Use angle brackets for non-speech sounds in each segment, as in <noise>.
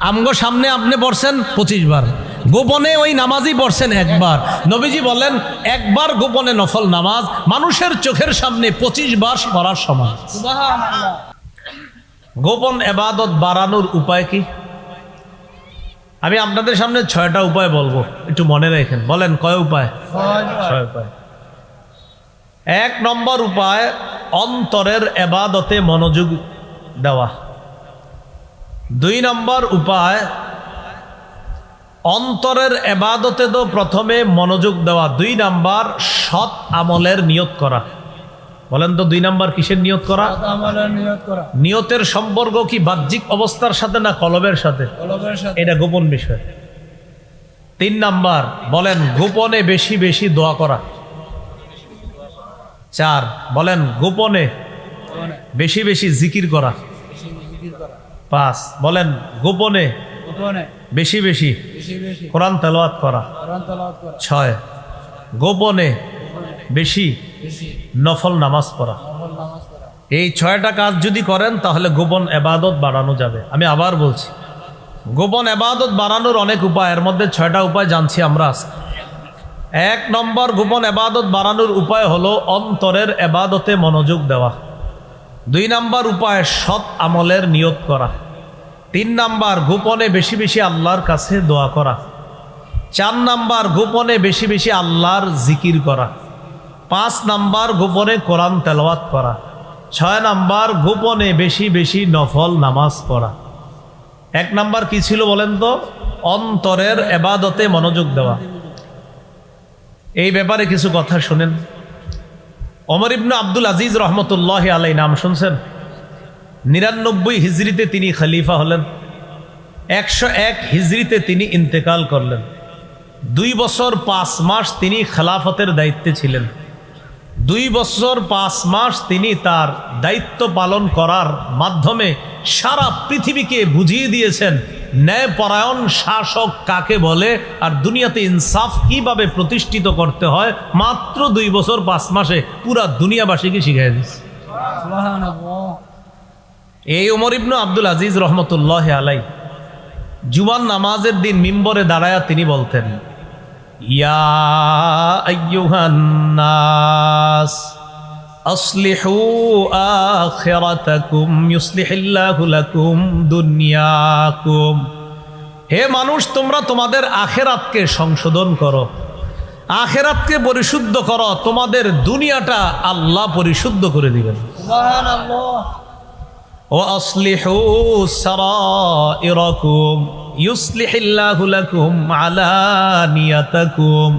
আমগো সামনে আপনি পড়ছেন পঁচিশ বার। গোপনে ওই নামাজই পড়ছেন একবার। নবীজি বলেন, একবার গোপনে নফল নামাজ মানুষের চোখের সামনে পঁচিশ বার পড়ার সমান। গোপন এবাদত বাড়ানোর উপায় কি? আমি আপনাদের সামনে ছয়টা উপায় বলব। একটু মনে রাখেন। বলেন, কয় উপায়? ছয় উপায়। এক নম্বর উপায়, অন্তরের এবাদতে মনোযোগ দেওয়া। দুই নম্বর উপায় অন্তরের এবাদতে তো প্রথমে মনোযোগ দেওয়া। দুই নাম্বার সৎ আমলের নিয়ত করা। বলেন তো দুই নাম্বার কিসের নিয়ত করা? নিয়তের সম্পর্ক কি বাহ্যিক অবস্থার সাথে না কলবের সাথে? এটা গোপন বিষয়। তিন নাম্বার বলেন গোপনে বেশি বেশি দোয়া করা। চার বলেন গোপনে বেশি বেশি জিকির করা। পাঁচ। বলেন গোপনে? বেশি বেশি। কোরআন তেলাওয়াত করা। ছয়। গোপনে? বেশি। নফল নামাজ পড়া। নফল নামাজ পড়া। এই ছয়টা কাজ যদি করেন তাহলে গোপন এবাদত বাড়ানো যাবে। আমি আবার বলছি গোপন এবাদত বাড়ানোর অনেক উপায় এর মধ্যে ছয়টা উপায় জানছি আমরা আজকে। এক নম্বর গোপন এবাদত বাড়ানোর উপায় হলো অন্তরের এবাদতে মনোযোগ দেওয়া। দুই নাম্বার উপায় সৎ আমলের নিয়ত করা। তিন নাম্বার গোপনে বেশি বেশি আল্লাহর কাছে দোয়া করা। চার নাম্বার গোপনে বেশি বেশি আল্লাহর জিকির করা। পাঁচ নাম্বার গোপনে কোরআন তেলাওয়াত করা। ছয় নাম্বার গোপনে বেশি বেশি নফল নামাজ পড়া। এক নাম্বার কি ছিল বলেন তো? অন্তরের এবাদতে মনোযোগ দেওয়া। এই ব্যাপারে কিছু কথা শুনেন। অমর ইবনু আব্দুল আজিজ রহমতুল্লাহ আলাই নাম শুনছেন? নিরানব্বই হিজড়িতে তিনি খলিফা হলেন। একশো এক হিজড়িতে তিনি ইন্তেকাল করলেন। দুই বছর পাঁচ মাস তিনি খেলাফতের দায়িত্বে ছিলেন। দুই বছর পাঁচ মাস তিনি তার দায়িত্ব পালন করার মাধ্যমে সারা পৃথিবীকে বুঝিয়ে দিয়েছেন ন্যায়পরায়ণ শাসক কাকে বলে? আর দুনিয়াতে ইনসাফ কীভাবে প্রতিষ্ঠিত করতে হয়? মাত্র দুই বছর পাঁচ মাসে পুরা দুনিয়াবাসীকে দিয়েছে সুবহানাল্লাহ। এই উমর ইবনু আব্দুল আজিজ রহমতুল্লাহ আলাই জুবান নামাজের দিন মিম্বরে দাঁড়ায়া তিনি বলতেন ইয়া আইয়ুহান্নাস আসলিহু আখিরাতাকুম ইউসলিহিল্লাহু লাকুম দুনিয়াকুম হে মানুষ তোমরা তোমাদের আখেরাতকে সংশোধন করো আখেরাতকে পরিশুদ্ধ করো তোমাদের দুনিয়াটা আল্লাহ পরিশুদ্ধ করে দিবেন সুবহানাল্লাহ وأصلحوا سرائركم يصلح الله لكم علانيتكم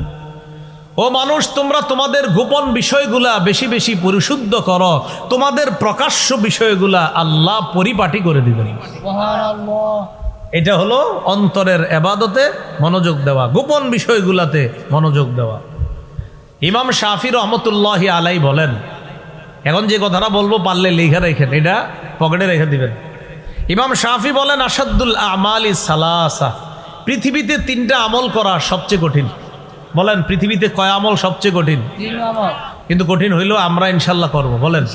ও মানুষ তোমরা তোমাদের গোপন বিষয়গুলা বেশি বেশি পরিশুদ্ধ করো। তোমাদের প্রকাশ্য বিষয়গুলা আল্লাহ পরিপাটি করে দিবেন। এটা হলো অন্তরের এবাদতে মনোযোগ দেওয়া গোপন বিষয়গুলাতে মনোযোগ দেওয়া। ইমাম শাফি রহমতুল্লাহ আলাই বলেন এখন যে কথাটা বলব পারলে লিখে রেখেন এটা পকেটে রেখে দিবেন। ইমাম শাফি বলেন আসাদুল আমালি সালাসা পৃথিবীতে তিনটা আমল করা সবচেয়ে কঠিন। বলেন পৃথিবীতে কয় আমল সবচেয়ে কঠিন? কিন্তু কঠিন হইলেও আমরা ইনশাল্লাহ করব বলেন।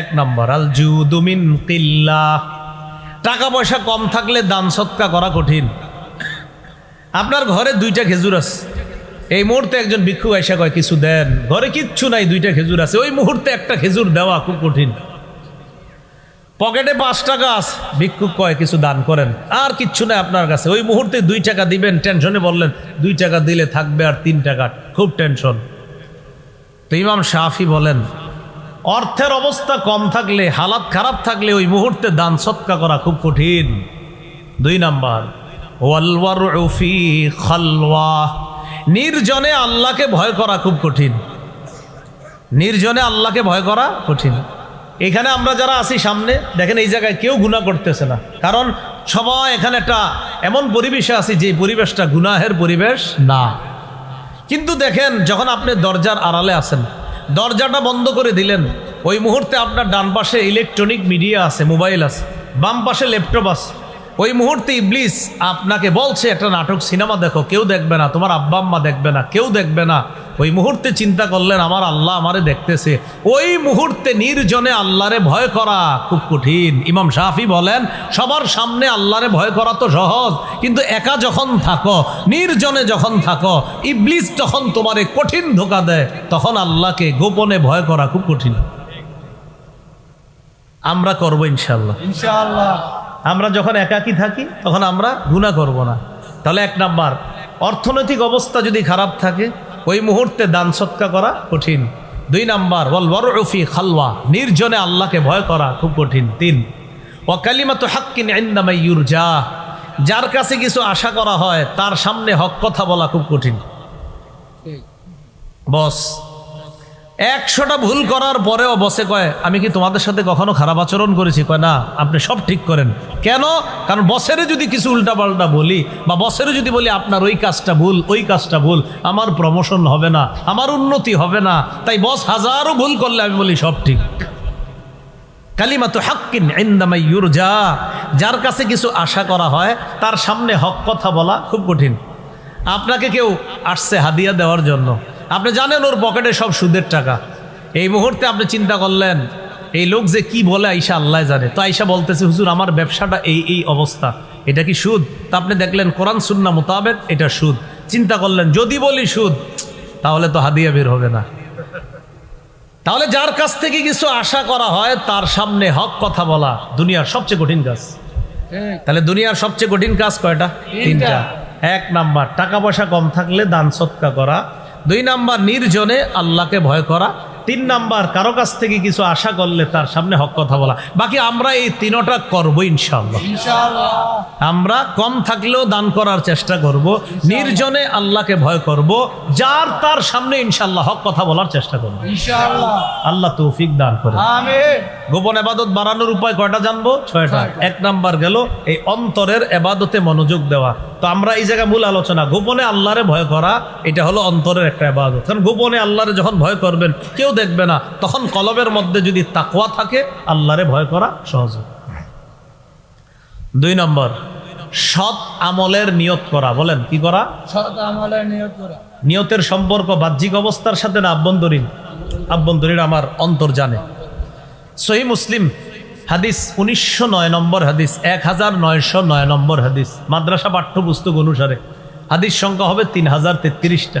এক নম্বর আল জুদুমিন কিল্লা টাকা পয়সা কম থাকলে দান সৎকা করা কঠিন। আপনার ঘরে দুইটা খেজুর আছে। এই মুহূর্তে একজন ভিক্ষু আইসা কয় কিছু দেন। ঘরে কিচ্ছু নাই দুইটা খেজুর আছে। ওই মুহূর্তে একটা খেজুর দেওয়া খুব কঠিন। পকেটে পাঁচ টাকা আছে। ভিক্ষুক কয়, কিছু দান করেন। আর কিচ্ছু নাই আপনার কাছে। ওই মুহূর্তে দুই টাকা দিবেন, টেনশনে বললেন, দুই টাকা দিলে থাকবে আর তিন টাকা। খুব টেনশন। তো ইমাম শাফি বলেন, অর্থের অবস্থা কম থাকলে, হালাত খারাপ থাকলে ওই মুহূর্তে দান সৎকা করা খুব কঠিন। দুই নাম্বার ওয়ালওয়ার ফি খালওয়া। নির্জনে আল্লাহকে ভয় করা খুব কঠিন। নির্জনে আল্লাহকে ভয় করা কঠিন। এখানে আমরা যারা আছি সামনে, দেখেন এই জায়গায় কেউ গুণা করতেছে না। কারণ সবাই এখানে একটা এমন পরিবেশে আছি যে পরিবেশটা গুনাহের পরিবেশ না। কিন্তু দেখেন, যখন আপনি দরজার আড়ালে আছেন, দরজাটা বন্ধ করে দিলেন, ওই মুহূর্তে আপনার ডান পাশে ইলেকট্রনিক মিডিয়া আছে মোবাইল আছে, বাম পাশে ল্যাপটপ আছে। ওই মুহূর্তে ইবলিস আপনাকে বলছে, একটা নাটক সিনেমা দেখো, কেউ দেখবে না, তোমার আব্বা আম্মা দেখবে না, কেউ দেখবে না। ওই মুহূর্তে চিন্তা করলেন, আমার আল্লাহ আমারে দেখতেছে। ওই মুহূর্তে নির্জনে আল্লাহরে ভয় করা খুব কঠিন। ইমাম শাফি বলেন, সবার সামনে আল্লাহরে ভয় করা তো সহজ, কিন্তু একা যখন থাকো, নির্জনে যখন থাকো, ইবলিস যখন তোমারে কঠিন ধোকা দেয়, তখন আল্লাহকে গোপনে ভয় করা খুব কঠিন। আমরা করব ইনশাল্লাহ ইনশাআল্লাহ। আমরা যখন একাকী থাকি তখন আমরা গুণা করব না। তাহলে এক নাম্বার অর্থনৈতিক অবস্থা যদি খারাপ থাকে ওই মুহূর্তে দান সৎকা করা কঠিন। দুই নাম্বার বল বরফি খালওয়া নির্জনে আল্লাহকে ভয় করা খুব কঠিন। তিন ও কালিমাত হাক্কিন ইন্দামাই ইউরজা যার কাছে কিছু আশা করা হয় তার সামনে হক কথা বলা খুব কঠিন। বস একশোটা ভুল করার পরেও বসে কয়, আমি কি তোমাদের সাথে কখনো খারাপ আচরণ করেছি? কয়, না, আপনি সব ঠিক করেন। কেন? কারণ বসেরে যদি কিছু উল্টাপাল্টা বলি বা বসেরে যদি বলি, আপনার ওই কাজটা ভুল, ওই কাজটা ভুল, আমার প্রমোশন হবে না, আমার উন্নতি হবে না। তাই বস হাজারো ভুল করলে আমি বলি, সব ঠিক। কালিমা তো হাক্কিন ইন্দামাই ইউরজা। যার কাছে কিছু আশা করা হয়, তার সামনে হক কথা বলা খুব কঠিন। আপনাকে কেউ আসছে হাদিয়া দেওয়ার জন্য। আপনি জানেন ওর পকেটে সব সুদের টাকা। এই মুহূর্তে আপনি চিন্তা করলেন এই লোক যে কি বলে আইসা আল্লাহ জানে। তো আইসা বলতেছে হুজুর আমার ব্যবসাটা এই এই অবস্থা। এটা কি সুদ? তা আপনি দেখলেন কোরআন সুন্না মোতাবেক এটা সুদ। চিন্তা করলেন যদি বলি সুদ তাহলে তো হাদিয়া বের হবে না। তাহলে যার কাছ থেকে কিছু আশা করা হয় তার সামনে হক কথা বলা দুনিয়ার সবচেয়ে কঠিন কাজ। তাহলে দুনিয়ার সবচেয়ে কঠিন কাজ কয়টা? তিনটা। এক নাম্বার টাকা পয়সা কম থাকলে দান সৎকা করা। দুই নাম্বার নির্জনে আল্লাহকে ভয় করা। তিন নাম্বার কারও কাছ থেকে কিছু আশা করলে তার সামনে হক কথা বলা। বাকি আমরা এই তিনোটা করব ইনশাল্লাহ আমরা কম থাকলেও দান করার চেষ্টা করব। নির্জনে আল্লাহকে ভয় করব। যার তার সামনে ইনশাল্লাহ হক কথা বলার চেষ্টা করব। আল্লাহ তৌফিক দান করে। গোপন এবাদত বাড়ানোর উপায় কয়টা জানব? ছয়টা। ছয়টা। এক নাম্বার গেল এই অন্তরের এবাদতে মনোযোগ দেওয়া। তো আমরা এই জায়গায় মূল আলোচনা গোপনে আল্লাহরে ভয় করা এটা হলো অন্তরের একটা এবাদত। কারণ গোপনে আল্লাহরে যখন ভয় করবেন কেউ দেখবে না তখন কলবের মধ্যে যদি তাকওয়া থাকে আল্লাহরে ভয় করা সহজ দুই নম্বর সৎ আমলের নিয়ত করা। বলেন কি করা? সৎ আমলের নিয়ত করা। নিয়তের সম্পর্ক বাহ্যিক অবস্থার সাথে না আভ্যন্তরীণ? আভ্যন্তরীণ আমার অন্তর জানে। সহি মুসলিম হাদিস উনিশশো নয় নম্বর হাদিস এক হাজার নয়শো নয় নম্বর হাদিস। মাদ্রাসা পাঠ্যপুস্তক অনুসারে হাদিস সংখ্যা হবে তিন হাজার তেত্রিশটা।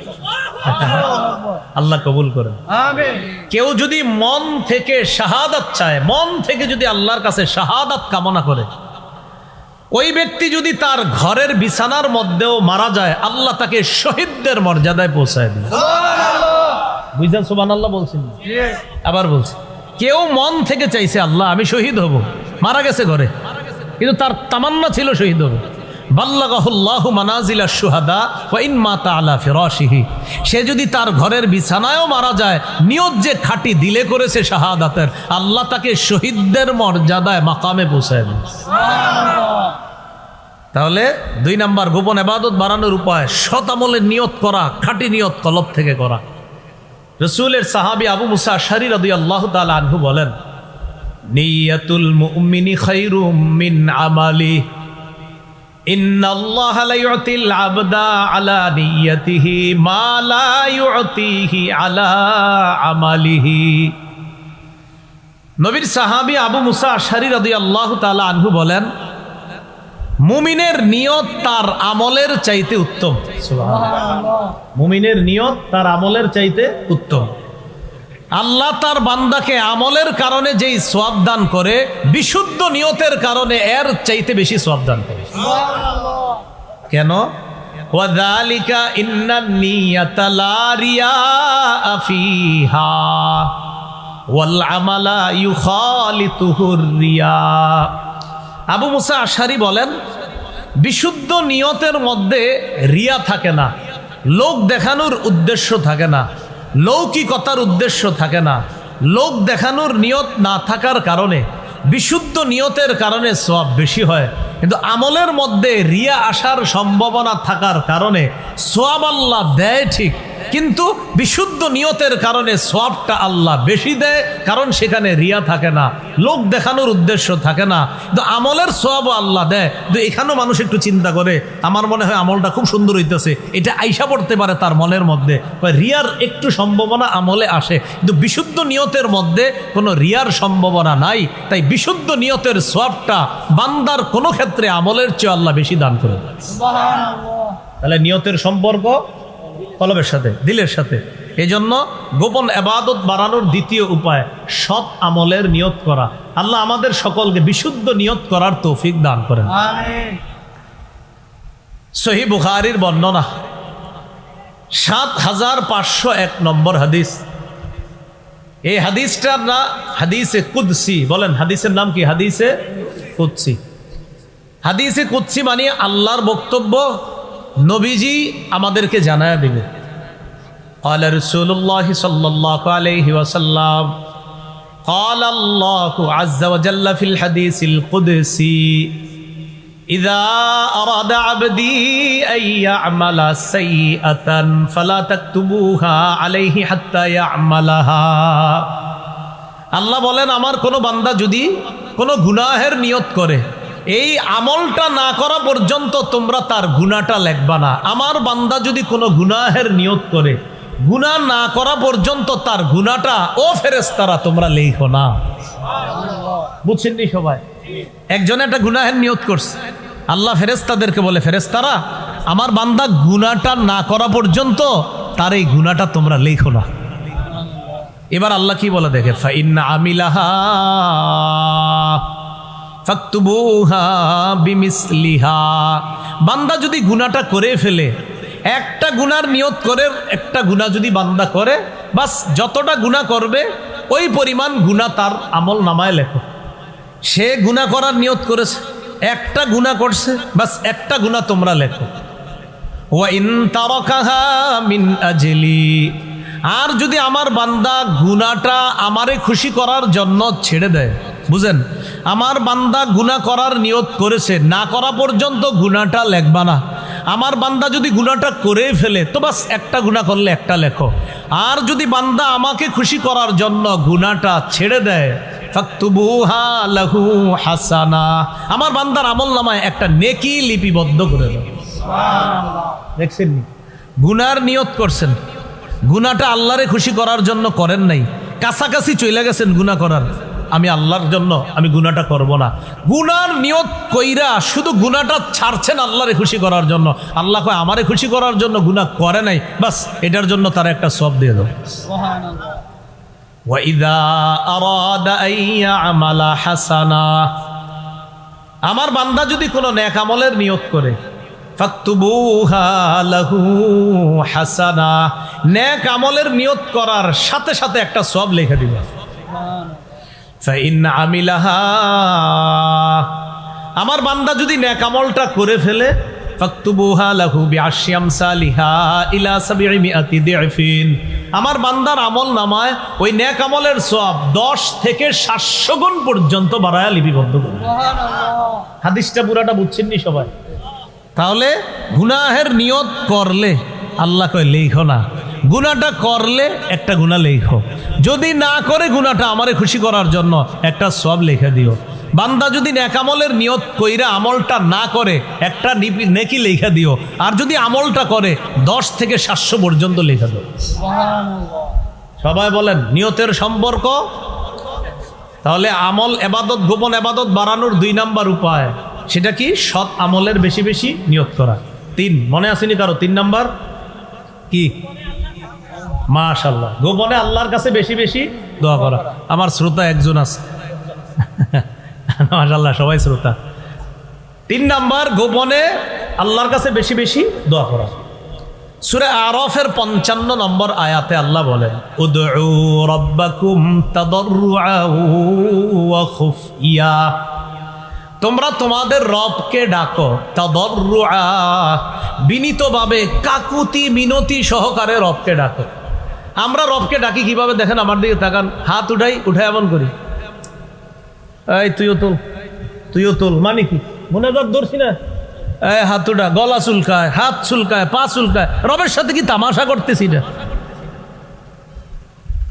<laughs> আল্লাহ কবুল করেন। কেউ যদি মন থেকে শাহাদাত চায় মন থেকে যদি আল্লাহর কাছে শাহাদাত কামনা করে ওই ব্যক্তি যদি তার ঘরের বিছানার মধ্যেও মারা যায় আল্লাহ তাকে শহীদদের মর্যাদায় পৌঁছায় বুঝলেন সোবান আল্লাহ বলছেন। আবার বলছি কেউ মন থেকে চাইছে আল্লাহ আমি শহীদ হব। মারা গেছে ঘরে। কিন্তু তার তামান্না ছিল শহীদ হবে। বাল্লাগাহুল্লাহু মানাজিলা সুহাদা আলা ফিরাশিহি। সে যদি তার ঘরের বিছানায়ও মারা যায়, নিয়ত যে খাঁটি দিলে করেছে শাহাদাতের, আল্লাহ তাকে শহীদদের মর্যাদায় মাকামে পৌঁছায় তাহলে দুই নাম্বার, গোপন এবাদত বাড়ানোর উপায়, সৎ আমলের নিয়ত করা, খাঁটি নিয়ত কলব থেকে করা। রসুলের সাহাবি আবু মুসা শারি রদি আল্লাহ আনহু বলেন, নিয়াতুল মুমিনি খাইরুম মিন আমালি। নবীর সাহাবী আবু মুসা আশারি রাদি আল্লাহ তালা আনহু বলেন মুমিনের নিয়ত তার আমলের চাইতে উত্তম। মুমিনের নিয়ত তার আমলের চাইতে উত্তম। আল্লাহ তার বান্দাকে আমলের কারণে যেই সোয়াব দান করে বিশুদ্ধ নিয়তের কারণে এর চাইতে বেশি সোয়াব দান করে। কেন? ওয়াদালিকা ইন্নান নিয়াতা লা রিয়াআ ফিহা। ওয়াল আমালা ইউখালিতুহুর রিয়া। আবু মুসা আশারি বলেন, বিশুদ্ধ নিয়তের মধ্যে রিয়া থাকে না, লোক দেখানোর উদ্দেশ্য থাকে না, লৌকিকতার উদ্দেশ্য থাকে না, লোক দেখানোর নিয়ত না থাকার কারণে বিশুদ্ধ নিয়তের কারণে সব বেশি হয়। কিন্তু আমলের মধ্যে রিয়া আসার সম্ভাবনা থাকার কারণে সোয়াব আল্লাহ দেয় ঠিক। কিন্তু বিশুদ্ধ নিয়তের কারণে সোয়াবটা আল্লাহ বেশি দেয় কারণ সেখানে রিয়া থাকে না লোক দেখানোর উদ্দেশ্য থাকে না। কিন্তু আমলের সোয়াবও আল্লাহ দেয়। কিন্তু এখানেও মানুষ একটু চিন্তা করে আমার মনে হয় আমলটা খুব সুন্দর হইতেছে। এটা আইসা পড়তে পারে তার মনের মধ্যে। রিয়ার একটু সম্ভাবনা আমলে আসে কিন্তু বিশুদ্ধ নিয়তের মধ্যে কোনো রিয়ার সম্ভাবনা নাই। তাই বিশুদ্ধ নিয়তের সোয়াবটা বান্দার কোনো ক্ষেত্রে আমলের চেয়ে আল্লাহ বেশি দান করে দেয়। তাহলে নিয়তের সম্পর্ক কলবের সাথে দিলের সাথে। এই জন্য গোপন এবাদত বাড়ানোর দ্বিতীয় উপায় সৎ আমলের নিয়ত করা। আল্লাহ আমাদের সকলকে বিশুদ্ধ নিয়ত করার তৌফিক দান করেন। সহি বুখারির বর্ণনা সাত হাজার পাঁচশো এক নম্বর হাদিস। এই হাদিসটার না হাদিসে কুদ্সি বলেন। হাদিসের নাম কি? হাদিসে কুদসি। হাদিসে কুদ্সি মানে আল্লাহর বক্তব্য নবীজি আমাদেরকে জানায় দিবে قال رسول الله صلى الله عليه وسلم قال الله عز وجل في الحديث القدسي إذا أراد عبدي أن يعمل سيئة فلا تكتبوها عليه حتى يعملها আল্লাহ বলেন আমার কোনো বান্দা যদি কোনো গুনাহের নিয়ত করে এই আমলটা না করা পর্যন্ত তোমরা তার গুনাহটা লেখবা না। আমার বান্দা যদি কোনো গুনাহের নিয়ত করে, গুনাহ না করা পর্যন্ত তার গুনাহটা, ও ফেরেস্তারা তোমরা লেখো না। বুঝছেন নি সবাই? একজন একটা গুনাহের নিয়ত করছে। আল্লাহ ফেরেস্তাদেরকে বলে ফেরেস্তারা আমার বান্দা গুনাহটা না করা পর্যন্ত তার এই গুনাহটা তোমরা লেখো না। এবার আল্লাহ কি বলে দেখে? ফাইন্না আমিলাহা বান্দা যদি গুনাহটা করে ফেলে, একটা গুনার নিয়ত করে, একটা গুনাহ যদি বান্দা করে, বাস যতটা গুনাহ করবে, ওই পরিমাণ গুনাহ তার আমল নামায় লেখো। সে গুনাহ করার নিয়ত করেছে, একটা গুনাহ করছে, বাস একটা গুনাহ তোমরা লেখো। আর যদি আমার বান্দা গুনাটা আমারে খুশি করার জন্য ছেড়ে দেয় বুঝেন? আমার বান্দা গুনাহ করার নিয়ত করেছে, না করা পর্যন্ত গুনাটা লেখবা না। আমার বান্দা যদি গুনাটা করে ফেলে, তো বাস একটা গুনাহ করলে একটা লেখো। আর যদি বান্দা আমাকে খুশি করার জন্য গুনাটা ছেড়ে দেয় লাহু হাসানা। আমার বান্দার আমল নামায় একটা নেকি লিপিবদ্ধ করে দাও। দেখছেন গুনার নিয়ত করছেন। গুনাটা আল্লাহরে খুশি করার জন্য করেন নাই। কাছাকাছি চলে গেছেন গুনাহ করার। আমি আল্লাহর জন্য আমি গুনাটা করব না গুনার নিয়ত কইরা শুধু গুনাটা ছাড়ছেন আল্লাহরে খুশি করার জন্য আল্লাহ কয় আমারে খুশি করার জন্য গুনাহ করে নাই বাস এটার জন্য তারা একটা সব দিয়ে দাও সুবহানাল্লাহ وإذا أراد أن يعمل حسنا আমার বান্দা যদি কোনো নেক আমলের নিয়ত করে ফাকতুবুহা লাহু হাসানা নেক আমলের নিয়ত করার সাথে সাথে একটা সব লিখে দিবে সুবহানাল্লাহ ফাইন আমিলাহা। আমার বান্দা যদি নেক আমলটা করে ফেলে আমার বান্দার আমল নামায় ওই নেক আমলের সওয়াব 10 থেকে 700 গুণ পর্যন্ত বাড়ায়া লিপিবদ্ধ করে। হাদিসটা পুরাটা বুঝছেন নি সবাই? তাহলে গুনাহের নিয়ত করলে আল্লাহ কয় লেখো না। গুনাটা করলে একটা গুণা লেখো। যদি না করে গুনাটা আমারে খুশি করার জন্য একটা সব লিখে দিও। বান্দা যদি নেকামলের নিয়ত কইরা আমলটা না করে, একটা নেকি লেখা দিও। আর যদি আমলটা করে, দশ থেকে সাতশো পর্যন্ত লেখা দিও। সবাই বলেন, নিয়তের সম্পর্ক? তাহলে আমল এবাদত, গোপন এবাদত বাড়ানোর দুই নাম্বার উপায়। সেটা কি? সৎ আমলের বেশি বেশি নিয়ত করা। তিন, মনে আসেনি কারও? তিন নাম্বার? কি? মাশাল্লাহ গোপনে আল্লাহর কাছে বেশি বেশি দোয়া করা। আমার শ্রোতা একজন আছে। <laughs> মাশাল্লাহ সবাই শ্রোতা। তিন নাম্বার, গোপনে আল্লাহর কাছে বেশি বেশি দোয়া করা। সুরে আরফের পঞ্চান্ন নম্বর আয়াতে আল্লাহ বলেন তোমরা তোমাদের রবকে ডাকো, তাদররুআ। বিনীতভাবে কাকুতি মিনতি সহকারে রবকে ডাকো। আমরা রবকে ডাকি কীভাবে দেখেন আমার দিকে তাকান হাত উঠাই উঠাই এমন করি। এই তুইও তোল তুইও তোল মানে কি? মনে কর ধরছি না? এই হাত উঠা গলা চুলকায় হাত চুলকায় পা চুলকায়। রবের সাথে কি তামাশা করতেছি না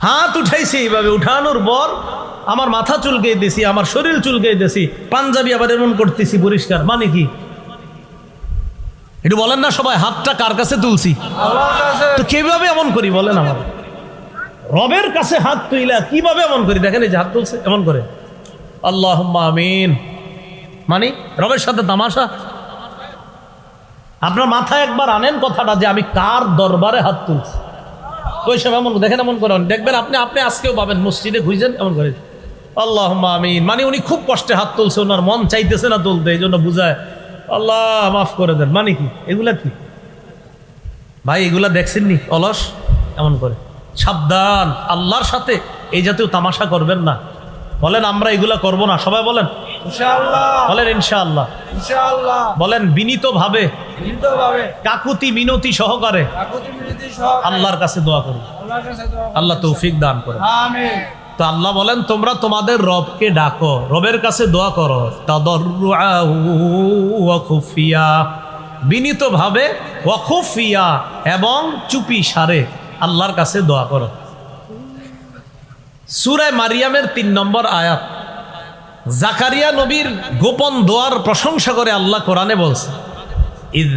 হাত উঠাইছি এইভাবে উঠানোর পর আমার মাথা চুলকে দিছি আমার শরীর চুলকে দিছি পাঞ্জাবি আবার এমন করতেছি পরিষ্কার মানে কি? একটু বলেন না সবাই হাতটা কার কাছে তুলছি? তো কীভাবে এমন করি বলেন আমার রবের কাছে হাত তুইলা কীভাবে এমন করি? দেখেন এই যে হাত তুলছে, এমন করে। আল্লাহ আমিন। মানে রবের সাথে তামাশা। আপনার মাথায় একবার আনেন কথাটা যে আমি কার দরবারে হাত তুলছি? ওই সব এমন, দেখেন এমন করেন দেখবেন আপনি আপনি আজকেও পাবেন, মসজিদে খুঁজছেন এমন করে। আল্লাহ আমিন। মানে উনি খুব কষ্টে হাত তুলছে, ওনার মন চাইতেছে না তুলতে, এই জন্য বুঝায়, আল্লাহ, মাফ করে দেন। মানে কি? এগুলা কি? ভাই, এগুলা দেখছেননি? অলস? এমন করে। সাবধান আল্লাহর সাথে। এই জাতীয় তামাশা করবেন না। বলেন আমরা এগুলা করব না। সবাই বলেন? বলেন ইনশাআল্লাহ। ইনশাআল্লাহ। বলেন বিনীত ভাবে বিনীতভাবে। কাকুতি মিনতি সহকারে। আল্লাহর কাছে দোয়া করি আল্লাহর কাছে দোয়া করি। আল্লাহ তৌফিক দান করে তো আল্লাহ বলেন তোমরা তোমাদের রবকে ডাকো। রবের কাছে দোয়া করো। তাদররুআ ওয়া বিনীত ভাবে ওয়াখুফিয়া এবং চুপি সারে। আল্লাহর কাছে দোয়া করো। সুরায় মারিয়ামের তিন নম্বর আয়াত। জাকারিয়া নবীর গোপন দোয়ার প্রশংসা করে আল্লাহ কোরআনে বলছে, ইদ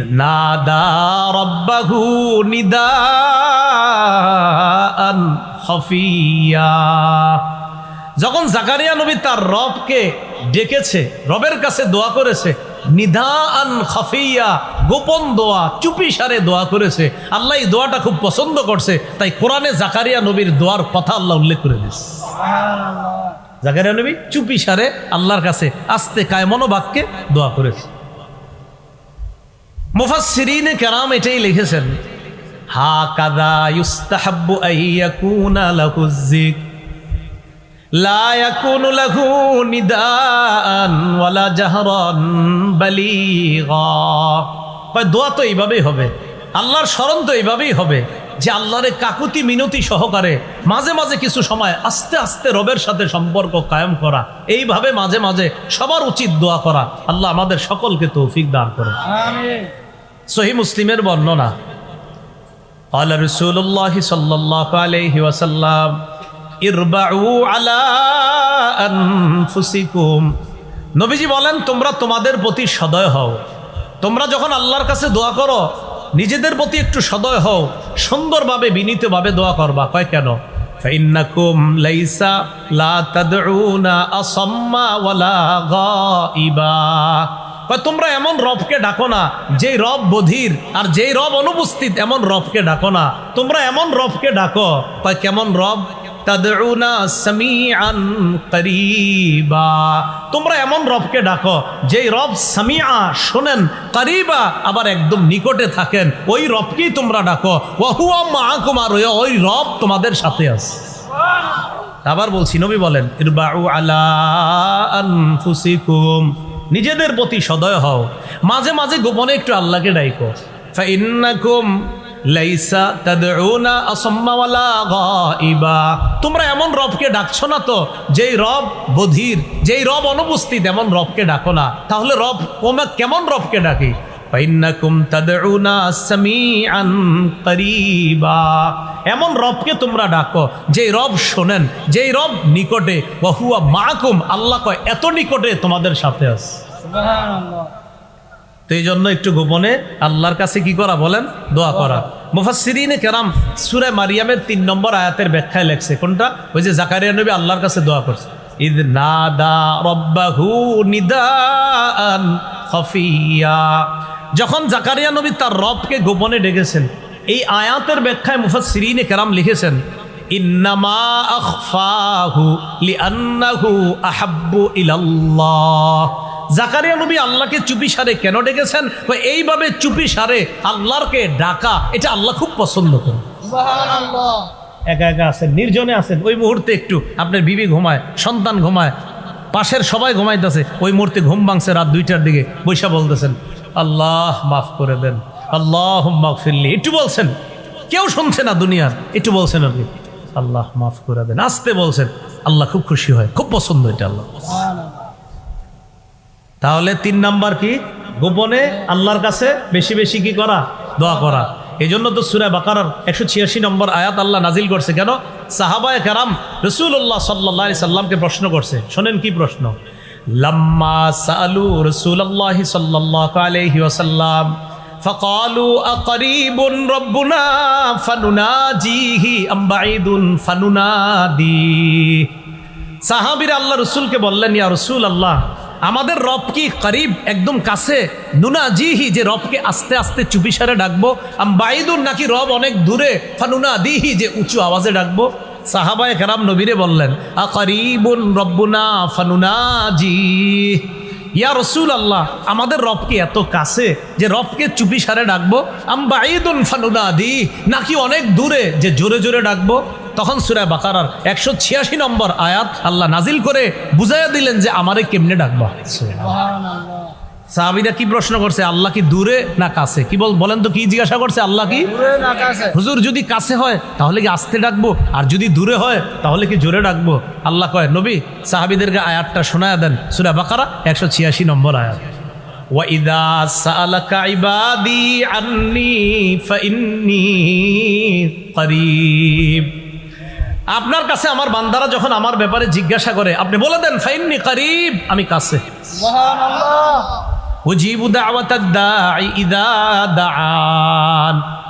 যখন জাকারিয়া নবী তার রবকে ডেকেছে, রবের কাছে দোয়া করেছে নিধান খফিয়া, গোপন দোয়া, চুপি দোয়া করেছে। আল্লাহ এই দোয়াটা খুব পছন্দ করছে, তাই কোরআনে জাকারিয়া নবীর দোয়ার কথা আল্লাহ উল্লেখ করে দিচ্ছে জাকারিয়া নবী চুপি সারে আল্লাহর কাছে আস্তে কায় মনোবাক্যে দোয়া করেছে। মুফাসসিরিনে কেরাম এটাই লিখেছেন হা কাদা ইউস্তাহাব্বু আইয়াকুনা লাহু যিক লা ইয়াকুনু লাহু নিদাআন ওয়ালা জাহরান বালিগা কয় দোয়া তো এইভাবেই হবে আল্লাহর স্মরণ তো এইভাবেই হবে যে আল্লাহরে কাকুতি মিনতি সহকারে মাঝে মাঝে কিছু সময় আস্তে আস্তে রবের সাথে সম্পর্ক কায়েম করা এইভাবে মাঝে মাঝে সবার উচিত দোয়া করা আল্লাহ আমাদের সকলকে তৌফিক দান করে আমিন সহি মুসলিমের বর্ণনা قال رسول الله صلى الله عليه وسلم اربعوا على انفسكم নবীজি বলেন তোমরা তোমাদের প্রতি সদয় হও তোমরা যখন আল্লাহর কাছে দোয়া করো নিজেদের প্রতি একটু সদয় হও সুন্দরভাবে বিনীতভাবে দোয়া করবা কয় কেন فإنكم ليس لا تدعون أصم ولا غائبا কয় তোমরা এমন রবকে ডাকো না যেই রব বধির আর যেই রব অনুপস্থিত এমন রবকে ডাকো না তোমরা এমন রবকে ডাকো কয় কেমন রব তাদউনা সামিআন করিবা। তোমরা এমন রবকে ডাকো, যেই রব সামিআ শোনেন, করিবা আবার একদম নিকটে থাকেন। ওই রবকেই তোমরা ডাকো। ওয়াহুয়া মাআকুম, আর ওই- রব তোমাদের সাথে আছে। আবার বলছি, নবী বলেন, ইরবাউ আলা নিজেদের প্রতি সদয় হও। মাঝে মাঝে গোপনে একটু আল্লাহকে ডাইকো। ফাইন্নাকুম লাইসা তাদউনা আসাম্মা ওয়ালা গাইবা। তোমরা এমন রবকে ডাকছো না তো, যেই রব বধির, যেই রব অনুপস্থিত, এমন রবকে ডাকো না। তাহলে রব কেমন রবকে ডাকি? ফাইন্নাকুম তাদউনা সামিআন করিবা। এমন রবকে তোমরা ডাকো, যেই রব শোনেন, যেই রব নিকটে। ওয়াহুয়া মাকুম, আল্লাহ কয়, এত নিকটে তোমাদের সাথে আছে। সুবহানাল্লাহ। তো এই জন্য একটু গোপনে আল্লাহর কাছে কি করা বলেন? দোয়া করা। মুফাসসিরিনে কেরাম সুরে মারিয়ামের তিন নম্বর আয়াতের ব্যাখ্যায় লেখছে। কোনটা? ওই যে জাকারিয়া নবী আল্লাহর কাছে দোয়া করছে। ইদ নাদা রব্বাহু নিদাআন খফিয়া। যখন জাকারিয়া নবী তার রবকে গোপনে ডেকেছেন, এই আয়াতের ব্যাখ্যায় মুফাসসিরিনে কেরাম লিখেছেন, ইন্নামা আখফাহু লিআন্নাহু আহাব্বু ইলাল্লাহ। জাকারিয়া নবী আল্লাহকে চুপি সারে কেন ডেকেছেন? এইভাবে চুপি সারে আল্লাহরকে ডাকা এটা আল্লাহ খুব পছন্দ করে একা একা আছেন নির্জনে আছেন ওই মুহূর্তে একটু আপনার বিবি ঘুমায় সন্তান ঘুমায় পাশের সবাই ঘুমাইতেছে ওই মুহূর্তে ঘুম ভাঙছে রাত দুইটার দিকে বৈশা বলতেছেন আল্লাহ মাফ করে দেন আল্লাহ মাফ ফিরলি একটু বলছেন কেউ শুনছে না দুনিয়ার একটু বলছেন আপনি আল্লাহ মাফ করে দেন। আসতে বলছেন আল্লাহ খুব খুশি হয় খুব পছন্দ এটা আল্লাহ। তাহলে তিন নাম্বার কি? গোপনে আল্লাহর কাছে বেশি বেশি কি করা? দোয়া করা। এই জন্য তো সুরে বাকার একশো ছিয়াশি নম্বর আয়াত আল্লাহ নাজিল করছে। কেন? সাহাবায় কারাম রসুল্লাহ সাল্লা সাল্লামকে প্রশ্ন করছে। শোনেন কি প্রশ্ন। লম্মা সালু রসুল্লাহ সাল্লাহ আলহি আসাল্লাম ফকালু আকরিবুন রব্বুনা ফানুনাজিহি আম্বাইদুন ফানুনাদি। সাহাবিরা আল্লাহ রসুলকে বললেন, ইয়া রসুল আল্লাহ আমাদের রব কি করিব? একদম কাছে। নুনা জিহি যে রবকে আস্তে আস্তে চুপিসারে ডাকবো। আম বাইদুর নাকি রব অনেক দূরে? ফানুনা দিহি যে উঁচু আওয়াজে ডাকবো। সাহাবায় কেরাম নবীরে বললেন আ করিবুন রব্বুনা ফানুনা জি ইয়া রসুল আল্লাহ আমাদের রবকে এত কাছে যে রবকে চুপি সারে ডাকবো? আম বাইদুন ফানুনা দি নাকি অনেক দূরে? যে জোরে জোরে ডাকবো। তখন সুরা বাকারার একশো ছিয়াশি নম্বর আয়াত আল্লাহ নাজিল করে বুঝাইয়া দিলেন যে আমারে কেমনে ডাকবা সাহাবিরা কি প্রশ্ন করছে আল্লাহ কি দূরে না কাছে কি বল বলেন তো কি জিজ্ঞাসা করছে আল্লাহ কি হুজুর যদি কাছে হয় তাহলে কি আস্তে ডাকবো আর যদি দূরে হয় তাহলে কি জোরে ডাকবো আল্লাহ কয় নবী সাহাবিদেরকে আয়াতটা শোনায় দেন সুরা বাকারা একশো ছিয়াশি নম্বর আয়াত وَإِذَا سَأَلَكَ عِبَادِي عَنِّي فَإِنِّي قَرِيب আপনার কাছে আমার বান্দারা যখন আমার ব্যাপারে জিজ্ঞাসা করে আপনি বলে দেন ফাইন্নি করিব আমি কাছে।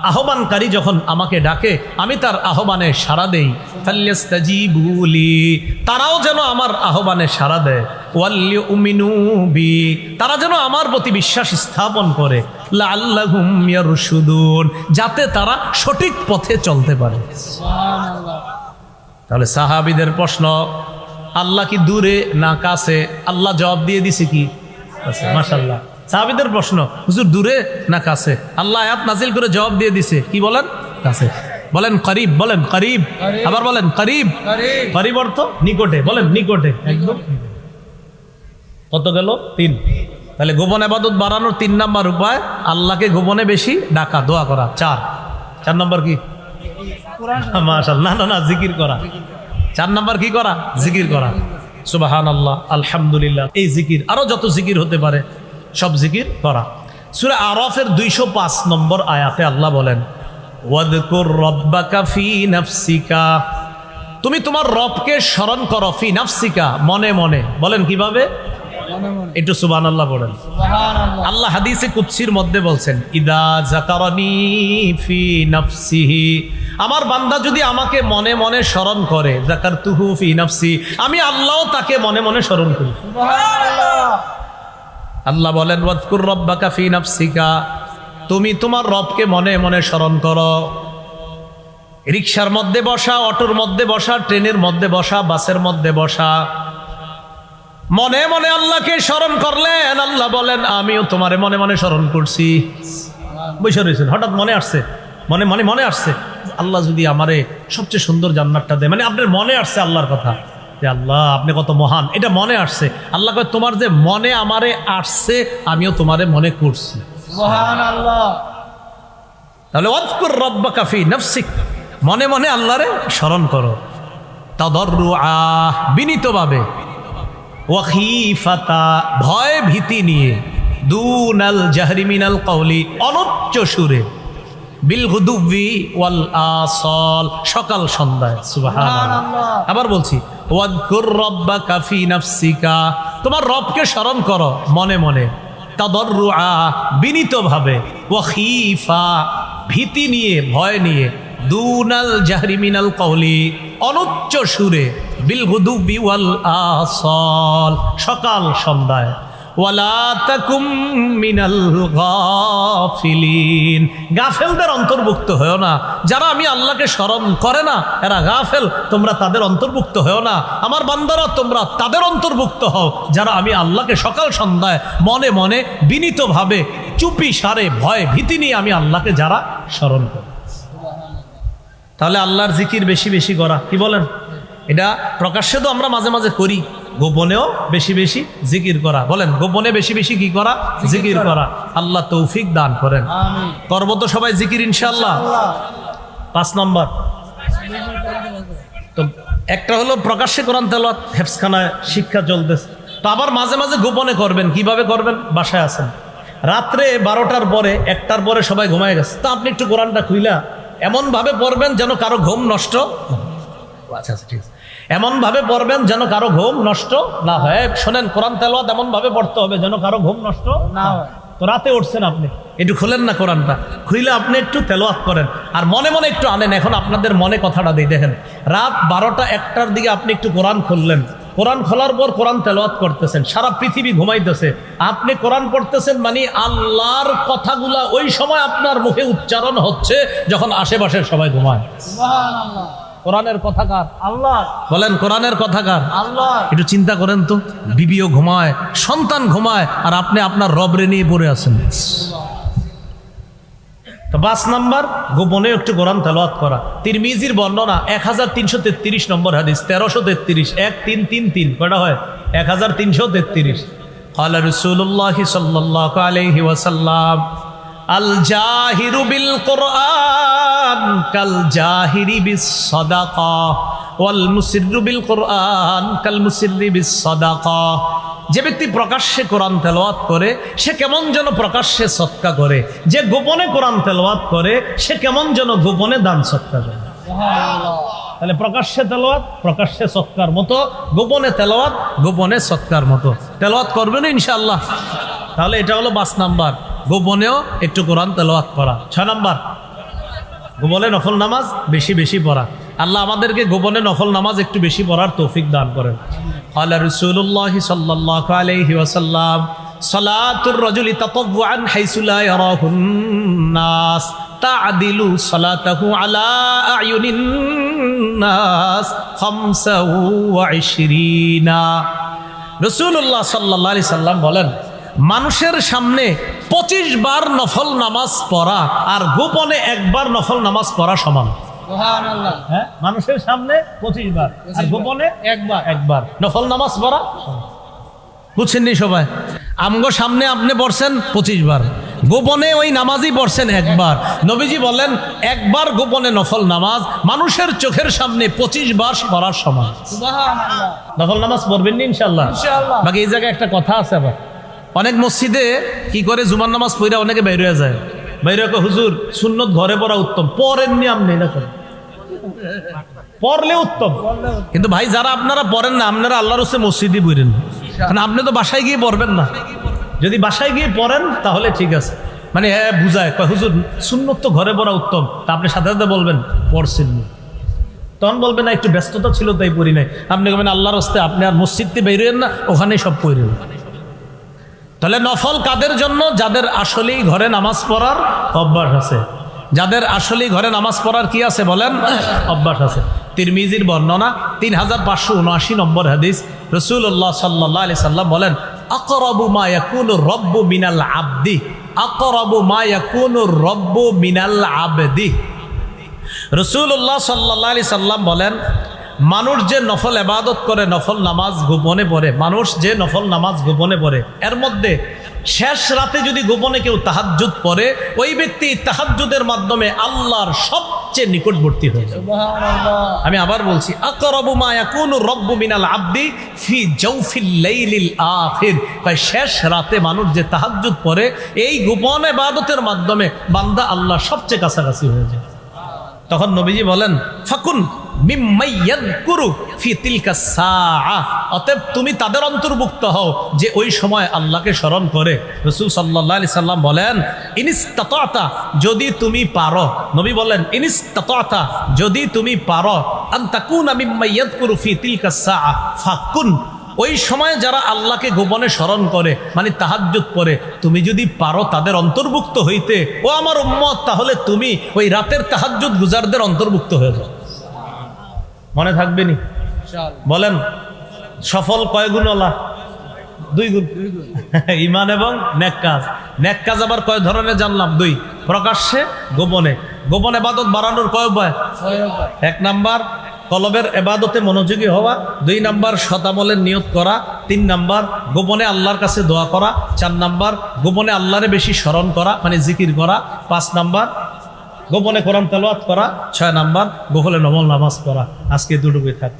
আহ্বানকারী যখন আমাকে ডাকে আমি তার আহ্বানে সাড়া দেই। ফাল্যাস্তাজিবুলি তারাও যেন আমার আহ্বানে সাড়া দেয়। তারা যেন আমার প্রতি বিশ্বাস স্থাপন করে। যাতে তারা সঠিক পথে চলতে পারে। তাহলে সাহাবিদের প্রশ্ন আল্লাহ কি দূরে না কাছে? আল্লাহ জবাব দিয়ে দিছে কি? মাসাল্লাহ সাহাবিদের প্রশ্ন হুজুর দূরে না কাছে? আল্লাহ আয়াত নাজিল করে জবাব দিয়ে দিছে। কি বলেন? কাছে। বলেন করিব বলেন করিব। আবার বলেন করিব। করিব অর্থ নিকটে বলেন নিকটে। একদম। কত গেল? তিন। তাহলে গোপন আবাদত বাড়ানোর তিন নাম্বার উপায় আল্লাহকে গোপনে বেশি ডাকা দোয়া করা। চার। চার নম্বর কি? <laughs> না না না, জিকির করা। চার নাম্বার কি করা? জিকির করা। সুবাহান আল্লাহ আলহামদুলিল্লাহ। এই জিকির, আরও যত জিকির হতে পারে, সব জিকির করা। সুরা আরফের দুইশো পাঁচ নম্বর আয়াতে আল্লাহ বলেন তুমি তোমার রবকে স্মরণ করো, ফি নাফসিকা, মনে মনে। বলেন কীভাবে? একটু সুবান আল্লাহ বলেন আল্লাহ হাদিসে কুৎসির মধ্যে বলছেন ইদা জাকারানি ফি নাফসিহি। আমার বান্দা যদি আমাকে মনে মনে স্মরণ করে জাকার তুহু ফি নাফসি আমি আল্লাহ তাকে মনে মনে স্মরণ করি। আল্লাহ বলেন ওয়াদকুর রব্বাকা ফি নাফসিকা। তুমি তোমার রবকে মনে মনে স্মরণ করো। রিক্সার মধ্যে বসা অটোর মধ্যে বসা ট্রেনের মধ্যে বসা বাসের মধ্যে বসা। মনে মনে আল্লাহকে স্মরণ করলেন। আল্লাহ বলেন আমিও তোমারে মনে মনে স্মরণ করছি। বসে রয়েছেন হঠাৎ মনে আসছে মনে মনে মনে আসছে আল্লাহ যদি আমারে সবচেয়ে সুন্দর জান্নাতটা দেয়। মানে আপনার মনে আসছে আল্লাহর কথা। যে আল্লাহ আপনি কত মহান। এটা মনে আসছে। আল্লাহ কয় তোমার যে মনে আমারে আসছে আমিও তোমারে মনে করছি। তাহলে অৎকুর রব্বা কাফি নফসিক। মনে মনে আল্লাহরে স্মরণ করো। তদর্রু আহ বিনীতভাবে। ওয়াখিফাতা ভয় ভীতি নিয়ে। দুনাল জাহরিমিনাল কৌলি অনুচ্চ সুরে। বিল হুদুবি ওয়াল আসল, সকাল সন্ধ্যায়, সুবহানাল্লাহ। আবার বলছি, ওয়াদকুর রব্বা কাফি নাফসিকা। তোমার রবকে স্মরণ করো মনে মনে। তাদর্রু আহ বিনীতভাবে। ওয়াখিফা ভীতি নিয়ে, ভয় নিয়ে। দুনাল জাহরিমিনাল কৌলি অনুচ্চ সুরে, বিল হুদুবি ওয়াল আসল, সকাল সন্ধ্যায়। গাফেলদের অন্তর্ভুক্ত হয়েও না। যারা আমি আল্লাহকে স্মরণ করে না, এরা গাফেল। তোমরা তাদের অন্তর্ভুক্ত হয়েও না। আমার বান্দারা, তোমরা তাদের অন্তর্ভুক্ত হও। যারা আমি আল্লাহকে সকাল সন্ধ্যায় মনে মনে বিনীতভাবে চুপি সারে ভয় ভীতি নিয়ে আমি আল্লাহকে যারা স্মরণ করি। তাহলে আল্লাহর জিকির বেশি বেশি করা। কি বলেন? এটা প্রকাশ্যে তো আমরা মাঝে মাঝে করি গোপনেও বেশি বেশি জিকির করা। বলেন গোপনে বেশি বেশি কি করা? জিকির করা। আল্লাহ তৌফিক দান করেন। করব তো সবাই জিকির ইনশাল্লাহ পাঁচ নম্বর। তো একটা হলো প্রকাশ্যে কোরআন তেলাওয়াত হেফসখানায় শিক্ষা চলতেছে। তো আবার মাঝে মাঝে গোপনে করবেন। কীভাবে করবেন? বাসায় আছেন। রাত্রে বারোটার পরে একটার পরে সবাই ঘুমায় গেছে। তা আপনি একটু কোরআনটা খুইলা এমনভাবে পড়বেন যেন কারও ঘুম নষ্ট আচ্ছা আচ্ছা ঠিক আছে। এমনভাবে পড়বেন যেন কারও ঘুম নষ্ট না হয়। শোনেন কোরআন তেলাওয়াত এমনভাবে পড়তে হবে যেন কারও ঘুম নষ্ট না হয়। তো রাতে উঠছেন আপনি। একটু খোলেন না কোরআনটা। খুইলে আপনি একটু তেলোয়াত করেন। আর মনে মনে একটু আনেন। এখন আপনাদের মনে কথাটা দিই দেখেন। রাত বারোটা একটার দিকে আপনি একটু কোরআন খুললেন। কোরআন খোলার পর কোরআন তেলোয়াত করতেছেন সারা পৃথিবী ঘুমাইতেছে। আপনি কোরআন পড়তেছেন মানে আল্লাহর কথাগুলা ওই সময় আপনার মুখে উচ্চারণ হচ্ছে যখন আশেপাশের সবাই ঘুমায়। কোরআনের কথাকার আল্লাহ। বলেন কোরআনের কথাকার আল্লাহ। একটু চিন্তা করেন তো বিবিও ঘুমায় সন্তান ঘুমায় আর আপনি আপনার রবরে নিয়ে পড়ে আছেন। তো পাঁচ নাম্বার গোপনে একটু কোরআন তেলাওয়াত করা তিরমিজির বর্ণনা এক হাজার তিনশো তেত্রিশ নম্বর হাদিস তেরোশো তেত্রিশ এক তিন তিন তিন কটা হয় এক হাজার তিনশো তেত্রিশ قال رسول الله صلى الله عليه وسلم الجاهر بالقرآن كالجاهر بالصدقة والمسر بالقرآن كالمسر بالصدقة যে ব্যক্তি প্রকাশ্যে কোরআন তেলাওয়াত করে, সে কেমন যেন প্রকাশ্যে সৎকা করে। যে গোপনে কোরআন তেলাওয়াত করে, সে কেমন যেন গোপনে দান সৎকা করে। তাহলে প্রকাশ্যে তেলাওয়াত, প্রকাশ্যে সৎকার মতো, গোপনে তেলাওয়াত, গোপনে সৎকার মতো। তেলাওয়াত করবেন ইনশাল্লাহ তাহলে এটা হলো পাঁচ নাম্বার। গোপনেও একটু কোরআন তেলাওয়াত করা। ছয় নাম্বার। গোপনে নফল নামাজ বেশি বেশি পড়া। আল্লাহ আমাদেরকে গোপনে নফল নামাজ একটু বেশি পড়ার তৌফিক দান করেন। আল্লাহ রসুল্লাহ সাল্লাহ আলাইহি ওয়াসাল্লাম, সালাতুর রজুলি তাতাওয়ান হাইসু নাস, তা'দিলু সালাতাহু আলা আয়ুনিন নাস 25 রসুল্লাহ সাল্লাহ আলি সাল্লাম বলেন, মানুষের সামনে পঁচিশ বার নফল নামাজ পড়া আর গোপনে একবার নফল নামাজ পড়া সমান। হ্যাঁ মানুষের সামনে পঁচিশ বার আর গোপনে একবার। একবার। নফল নামাজ পড়া? বুঝছেননি সবাই? আমগো সামনে আপনি পড়ছেন পঁচিশ বার। গোপনে ওই নামাজই পড়ছেন একবার। নবীজি বলেন একবার গোপনে নফল নামাজ মানুষের চোখের সামনে পঁচিশ বার পড়ার সুবহানাল্লাহ। নফল নামাজ পড়বেন নি ইনশাল্লাহ বাকি এই জায়গায় একটা কথা আছে আবার। অনেক মসজিদে কি করে জুমার নামাজ পড়ে অনেকে বের হয়ে যায়। কয়, হুজুর সুন্নত ঘরে পড়া উত্তম। পড়েননি আপনি না করেন পড়লে উত্তম। কিন্তু ভাই যারা আপনারা পড়েন না আপনারা আল্লাহর হচ্ছে মসজিদই পড়েন কারণ আপনি তো বাসায় গিয়ে পড়বেন না। যদি বাসায় গিয়ে পড়েন তাহলে ঠিক আছে। মানে হ্যাঁ বুঝায়। হুজুর সুন্নত তো ঘরে পড়া উত্তম। তা আপনি সাথে সাথে বলবেন পড়ছেন না। তখন বলবেন না একটু ব্যস্ততা ছিল তাই পড়ি নাই। আপনি বলবেন আল্লাহর হস্তে আপনি আর মসজিদতে বেরোয়েন না ওখানেই সব পড়েন তাহলে নফল কাদের জন্য? যাদের আসলেই ঘরে নামাজ পড়ার অভ্যাস আছে। যাদের আসলেই ঘরে নামাজ পড়ার কি আছে বলেন? অভ্যাস আছে। তিরমিজির বর্ণনা তিন হাজার পাঁচশো উনআশি নম্বর হাদিস। রসুল্লাহ সাল্লাহ আলি সাল্লাম বলেন, আকরবু মা ইয়াকুনু রব্বু মিনাল আবদি। আকরাবু মা ইয়াকুনু রব্বু মিনাল আবদি। রসুল্লাহ সাল্লাহ আলি সাল্লাম বলেন মানুষ যে নফল এবাদত করে নফল নামাজ গোপনে পড়ে মানুষ যে নফল নামাজ গোপনে পড়ে এর মধ্যে শেষ রাতে যদি গোপনে কেউ তাহাজ্জুদ পড়ে ওই ব্যক্তি তাহাজ্জুদের মাধ্যমে আল্লাহর সবচেয়ে নিকটবর্তী হয়ে যাবে। আমি আবার বলছি মিনাল আবদি ফি তাই শেষ রাতে মানুষ যে তাহাজ্জুদ পড়ে এই গোপন ইবাদতের মাধ্যমে বান্দা আল্লাহ সবচেয়ে কাছাকাছি হয়ে যায়। তখন নবীজি বলেন, ফাকুন অতএব তুমি তাদের অন্তর্ভুক্ত হও যে ওই সময় আল্লাহকে স্মরণ করে। রসুল আলাইহি সাল্লাম বলেন ইনিস্তাতা যদি তুমি পারো। নবী বলেন ইনিস ইনিস্তাতা যদি তুমি পারো, আন তাকুনা মিম্মাইয়াদকুরু ফি তিলকা সাআ। ফাকুন ওই সময় যারা আল্লাহকে গোপনে স্মরণ করে মানে তাহাজ্জুদ পরে তুমি যদি পারো তাদের অন্তর্ভুক্ত হইতে ও আমার উম্মত তাহলে তুমি ওই রাতের তাহাজ্জুদ গুজারদের অন্তর্ভুক্ত হয়ে যাও। মনে থাকবে নি? বলেন সফল কয় গুণ আল্লাহ? দুই গুণ। ইমান <laughs> এবং নেক কাজ। নেক কাজ আবার কয় ধরনের জানলাম? দুই। প্রকাশ্যে গোপনে। গোপনে বাদত বাড়ানোর কয় উপায়? উপায়। এক নাম্বার কলবের এবাদতে মনোযোগী হওয়া, দুই নাম্বার শতামলের নিয়োগ করা, তিন নাম্বার গোপনে আল্লাহর কাছে দোয়া করা, চার নাম্বার গোপনে আল্লাহরে বেশি স্মরণ করা মানে জিকির করা, পাঁচ নাম্বার গোপনে কোরআন তেলোয়াত করা, ছয় নাম্বার গোপনে নমল নামাজ পড়া। আজকে দুটুকুই থাক।